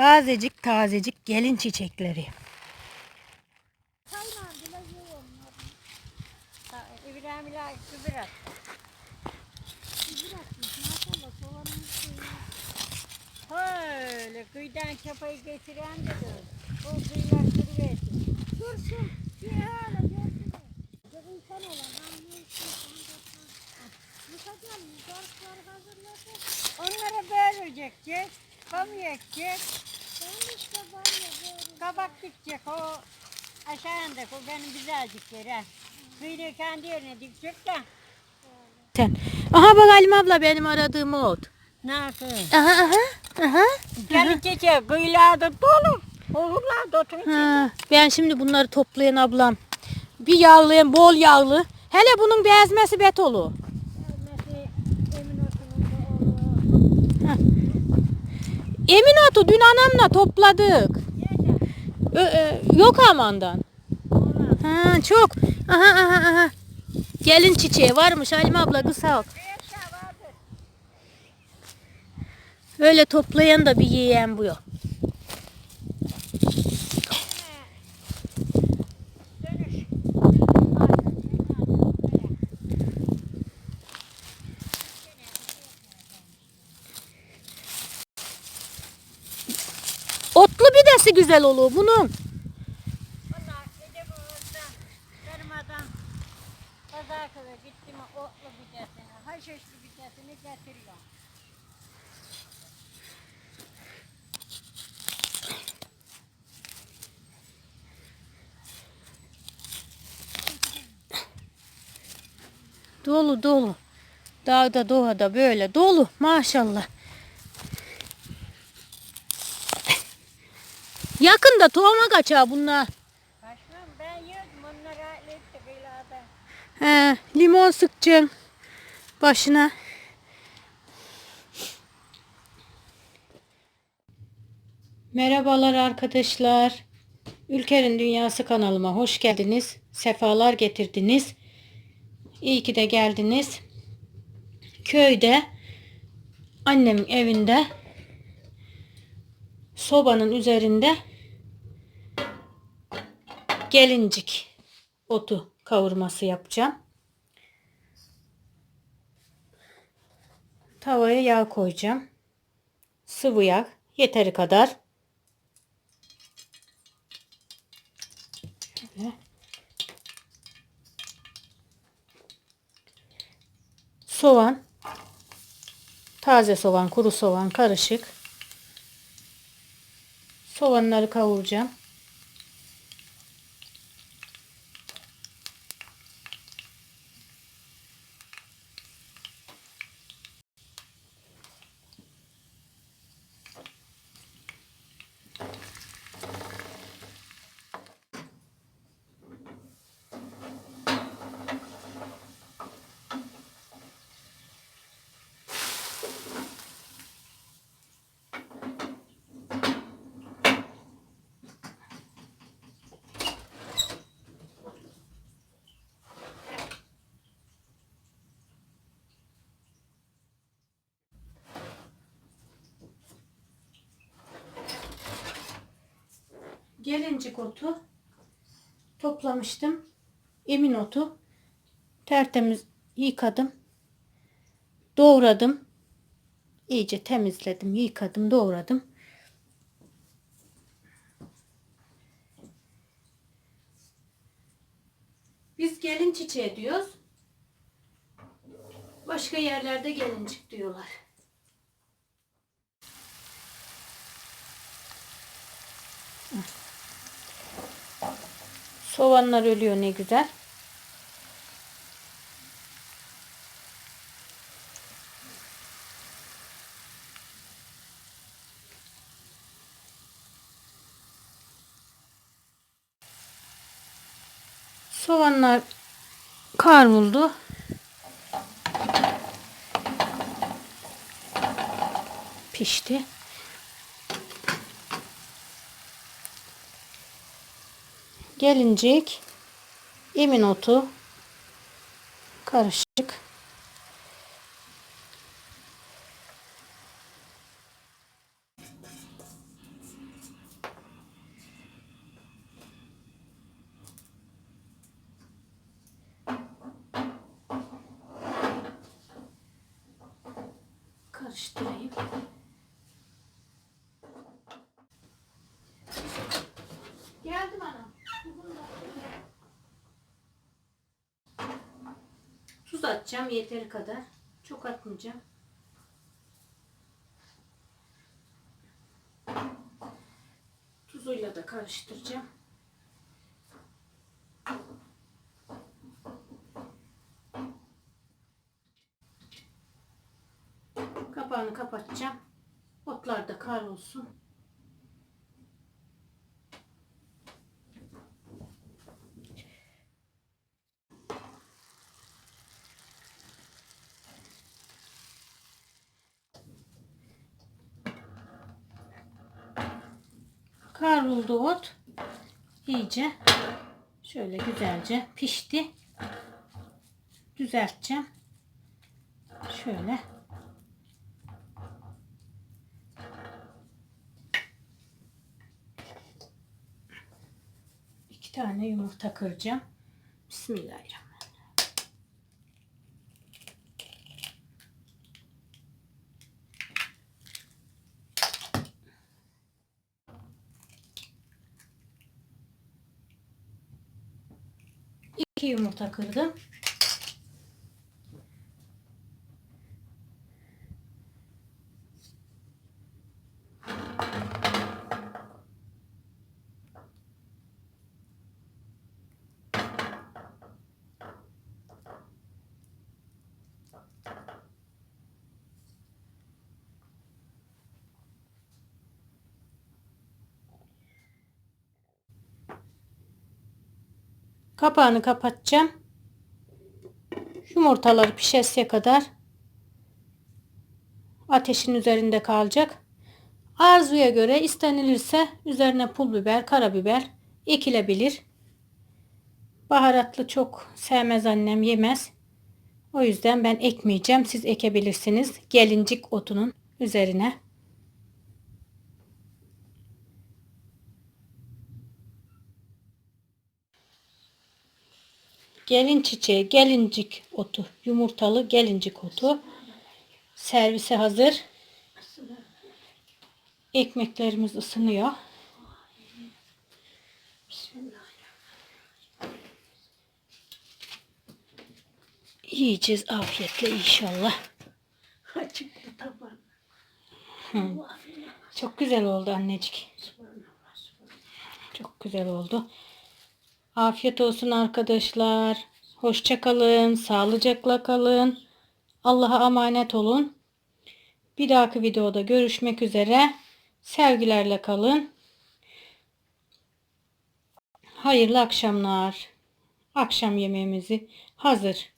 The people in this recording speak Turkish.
Tazecik tazecik gelin çiçekleri. Öyle kıyıdan çapayı getiren de. O kıyılar sürüversin. Dursun. Bir hala görsün. İnsan olan anlıyorsun. Yıkacağım. Zarfları hazırlasın. Onlara bölecek. Kamu ekecek. Kabak dikecek o aşağındaki o benim güzelcik yeri. Kıyını kendi yerine dikecek de. Sen. Aha bak Halim abla benim aradığım ot. Yapayım? Aha aha. Aha. Gelin gece kıyılarda dolu. Oğullar da oturun. Ha, ben şimdi bunları toplayan ablam. Bir yağlayan bol yağlı. Hele bunun bezmesi betolu. Emin olsun Emin otu dün anamla topladık. Ö- ö, yok amandan. Ha, çok. Aha aha aha. Gelin çiçeği varmış Halim abla kısa ok. Öyle toplayan da bir yiyen bu yok. Bidesi güzel olur bunun. Pazartesi gittim otlu bitesini, haşhaşlı bitesini getiriyor. Dolu dolu. Dağda doğada böyle dolu maşallah. Yakında tohuma kaçar bunlar. Kaçmam ben yiyordum onlara iletti kıyılarda. He, limon sıkacaksın başına. Merhabalar arkadaşlar. Ülker'in Dünyası kanalıma hoş geldiniz. Sefalar getirdiniz. İyi ki de geldiniz. Köyde annemin evinde sobanın üzerinde gelincik otu kavurması yapacağım. Tavaya yağ koyacağım. Sıvı yağ yeteri kadar. Şöyle. Soğan. Taze soğan, kuru soğan karışık. Soğanları kavuracağım. Gelincik otu toplamıştım. Emin otu tertemiz yıkadım. Doğradım. İyice temizledim, yıkadım, doğradım. Biz gelin çiçeği diyoruz. Başka yerlerde gelincik diyorlar. Soğanlar ölüyor ne güzel. Soğanlar kavruldu. Pişti. gelincik emin otu karışık karıştırayım. Tuz atacağım yeteri kadar. Çok atmayacağım. Tuzuyla da karıştıracağım. Kapağını kapatacağım. Otlar da kavrulsun. Kavruldu ot. İyice şöyle güzelce pişti. Düzelteceğim. Şöyle. İki tane yumurta kıracağım. Bismillahirrahmanirrahim. İki yumurta kırdım. Kapağını kapatacağım. Yumurtaları pişesiye kadar ateşin üzerinde kalacak. Arzuya göre istenilirse üzerine pul biber, karabiber ekilebilir. Baharatlı çok sevmez annem yemez. O yüzden ben ekmeyeceğim. Siz ekebilirsiniz. Gelincik otunun üzerine. Gelin çiçeği, gelincik otu, yumurtalı gelincik otu. Servise hazır. Ekmeklerimiz ısınıyor. Yiyeceğiz afiyetle inşallah. Çıktı taban. Hı. Çok güzel oldu annecik. Çok güzel oldu. Afiyet olsun arkadaşlar. Hoşça kalın, sağlıcakla kalın. Allah'a emanet olun. Bir dahaki videoda görüşmek üzere. Sevgilerle kalın. Hayırlı akşamlar. Akşam yemeğimizi hazır.